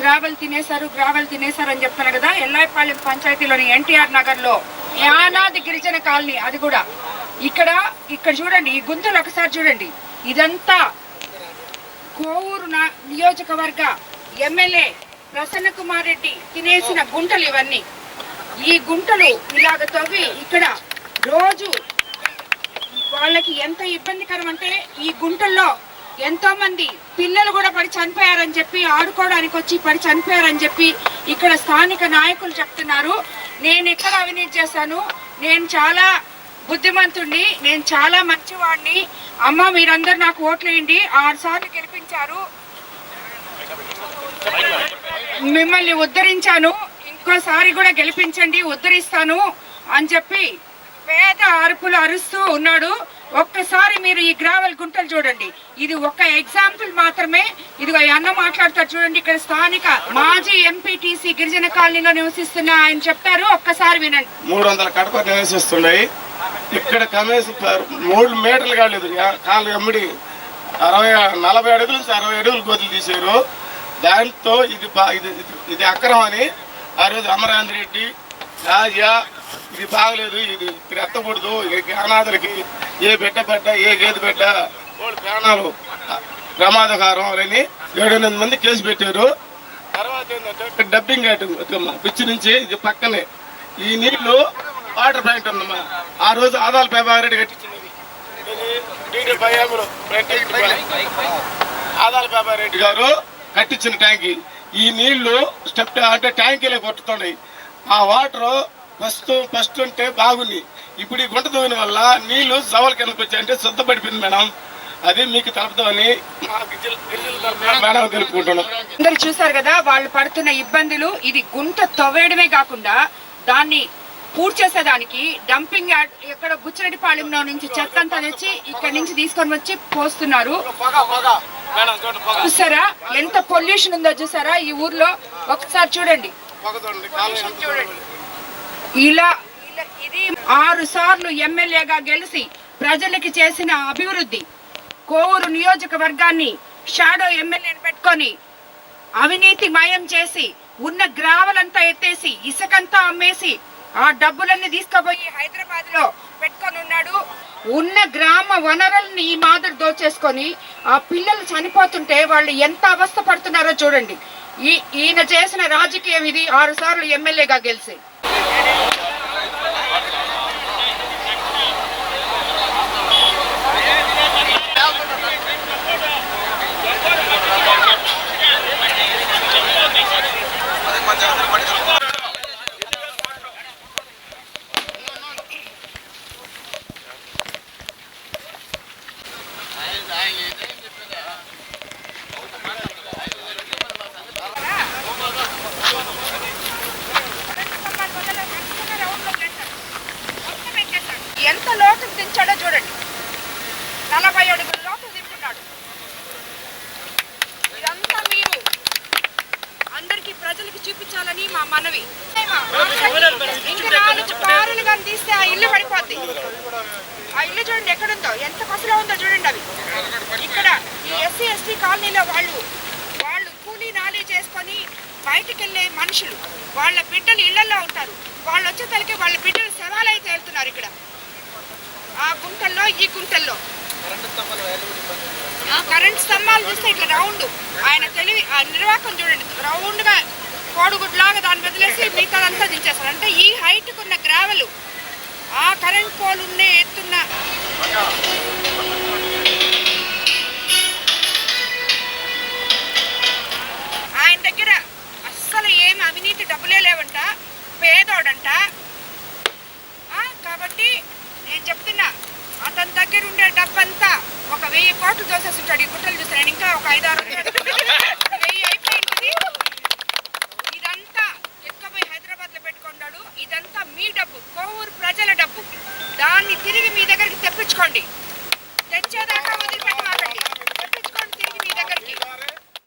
Gravel తినేశారు gravel తినేశారు అని చెప్తాను కదా ఎల్లాయిపాలెం పంచాయతీలోని ఎన్టీఆర్ నగర్లో యానాది గిరిజన కాలనీ అది కూడా. ఇక్కడ ఇక్కడ చూడండి ఈ గుంతలు ఒకసారి చూడండి. ఇదంతా కోవూరు నియోజకవర్గ ఎమ్మెల్యే ప్రసన్న కుమార్ రెడ్డి తినేసిన గుంటలు ఇవన్నీ. ఈ గుంటలు ఇలాగ తవ్వి ఇక్కడ రోజు వాళ్ళకి ఎంత ఇబ్బందికరం అంటే ఈ గుంటల్లో ఎంతో మంది పిల్లలు కూడా పడి చనిపోయారని చెప్పి ఆడుకోవడానికి వచ్చి పడి చనిపోయారని చెప్పి ఇక్కడ స్థానిక నాయకులు చెప్తున్నారు. నేను ఎక్కడ అవినీతి చేశాను? నేను చాలా బుద్ధిమంతుణ్ణి నేను చాలా మంచివాడిని అమ్మ మీరందరూ నాకు ఓట్లేయండి ఆరు సార్లు గెలిపించారు. మిమ్మల్ని ఉద్ధరించాను. ఇంకోసారి కూడా గెలిపించండి ఉద్ధరిస్తాను అని చెప్పి పేద అరుపులు అరుస్తూ ఉన్నాడు. ఒక్కసారి మీరు ఈ గ్రావెల్ గుంటలు చూడండి. ఇది ఒక ఎగ్జాంపుల్ మాత్రమే. ఇది అన్న మాట్లాడతారు చూడండి. ఇక్కడ స్థానిక మాజీ ఎంపీటీసీ గిరిజన కాలనీలో నివసిస్తున్న ఆయన చెప్తారు ఒక్కసారి వినండి. మూడు వందల కడప నివసిస్తున్నాయి ఇక్కడ కనీసం మూడు మీటర్లు కాలేదు. కాలు ఎమ్మిడి అరవై నలభై అడుగుల నుంచి అరవై అడుగులు గోతులు తీశారు. దాంతో ఇది బా- ఇది ఇది- ఇది అక్రమం అని ఆ రోజు అమరాంధ్రెడ్డి రెడ్డి రాజా ఇది బాగలేదు ఇది ఇక్కడ ఎత్తకూడదు ఈ అనాథలకి ఏ బిడ్డ బిడ్డ ఏ గేదె బిడ్డ వాళ్ళు ప్రాణాలు ప్రమాదకారం అని ఏడు ఎనిమిది మంది కేసు పెట్టారు. తర్వాత ఏంటంటే డబ్బింగ్ ఐటమ్ పిచ్చి నుంచి ఇది పక్కనే. ఈ నీళ్ళు వాటర్ ప్లాంట్ ఉందమ్మా. ఆ రోజు ఆదాల ప్రభాకర్ రెడ్డి కట్టించినది ఇది. డీడీ ఆదాల రెడ్డి గారు కట్టించిన ట్యాంక్. ఈ నీళ్ళు స్టెప్ అంటే ట్యాంకీలే కొట్టుతున్నాయి. ఆ వాటర్ ఫస్ట్ ఫస్ట్ ఉంటే బాగుంది. ఇప్పుడు ఈ గుంట దూని వల్ల నీళ్ళు సవాల్ కిందకు వచ్చాయి అంటే శుద్ధపడిపోయింది మేడం. అది మీకు తరపున మేడం తెలుపుకుంటున్నాం. అందరు చూసారు కదా వాళ్ళు పడుతున్న ఇబ్బందులు ఇది గుంట తవ్వేయడమే కాకుండా దాన్ని పూర్తి చేసేదానికి డంపింగ్ యార్డ్ ఇక్కడ బుచ్చిరెడ్డిపాళెంలో నుంచి చెత్త అంతా తెచ్చి ఇక్కడ నుంచి తీసుకొని వచ్చి పోస్తున్నారు. చూసారా? ఎంత పొల్యూషన్ ఉందో చూసారా? ఈ ఊర్లో ఒకసారి చూడండి. ఇలా- ఇది ఆరు సార్లు ఎమ్మెల్యేగా గెలిచి ప్రజలకి చేసిన అభివృద్ధి. కోవూరు నియోజకవర్గాన్ని షాడో ఎమ్మెల్యేని పెట్టుకొని అవినీతి మయం చేసి ఉన్న గ్రావలంతా ఎత్తేసి ఇసుకంతా అమ్మేసి ఆ డబ్బులన్నీ తీసుకుపోయి హైదరాబాద్లో పెట్టుకొని ఉన్నాడు. ఉన్న గ్రామ వనరుల్ని ఈ మాదిరి దోచేసుకొని ఆ పిల్లలు చనిపోతుంటే వాళ్ళు ఎంత అవస్థ పడుతున్నారో చూడండి. ఈ ఈయన చేసిన రాజకీయం ఇది ఆరు సార్లు ఎమ్మెల్యేగా గెలిచి. ఎంత లోతు దించాడో చూడండి. నలభై అడుగుల లోతు దింపున్నాడు ఇదంతా మీరు అందరికీ ప్రజలకు చూపించాలని మా మనవి. పారులు కానీ తీస్తే ఆ ఇల్లు పడిపోద్ది. ఆ ఇల్లు చూడండి ఎక్కడుందో ఎంత పసులో ఉందో చూడండి అవి. ఇక్కడ ఈ ఎస్సీ ఎస్టీ కాలనీలో వాళ్ళు వాళ్ళు కూలీ నాలీ చేసుకొని బయటికి వెళ్ళే మనుషులు. వాళ్ళ బిడ్డలు ఇళ్ళలో ఉంటారు. వాళ్ళు వచ్చేసరికి వాళ్ళ బిడ్డలు శవాలైతే వెళ్తున్నారు ఇక్కడ. ఆ గుంటల్లో ఈ గుంటల్లో. ఆ కరెంట్ స్తంభాలు చూస్తే ఇట్లా రౌండ్. ఆయన తెలివి ఆ నిర్వాహకం చూడండి రౌండ్గా కోడిగుడ్లాగా దాన్ని వదిలేసి మిగతాదంతా దించేస్తారు. అంటే ఈ హైట్ కున్న గ్రావెలు ఆ కరెంట్ పోల్ ఉన్న ఎత్తున్న ఆయన దగ్గర అస్సలు ఏం అవినీతి డబ్బులే లేవంట పేదోడంట. కాబట్టి నేను చెప్తున్నా అతని దగ్గర ఉండే డబ్బంతా ఒక వెయ్యి కోట్లు ఉంటాడు ఈ గుట్టలు చూస్తాను ఇంకా ఒక ఐదారు వెయ్యి అయిపోయింది. ఇదంతా ఎక్కబోయి హైదరాబాద్లో పెట్టుకున్నాడు. ఇదంతా మీ డబ్బు కోవూరు ప్రజల డబ్బు. దాన్ని తిరిగి మీ దగ్గరికి తెప్పించుకోండి.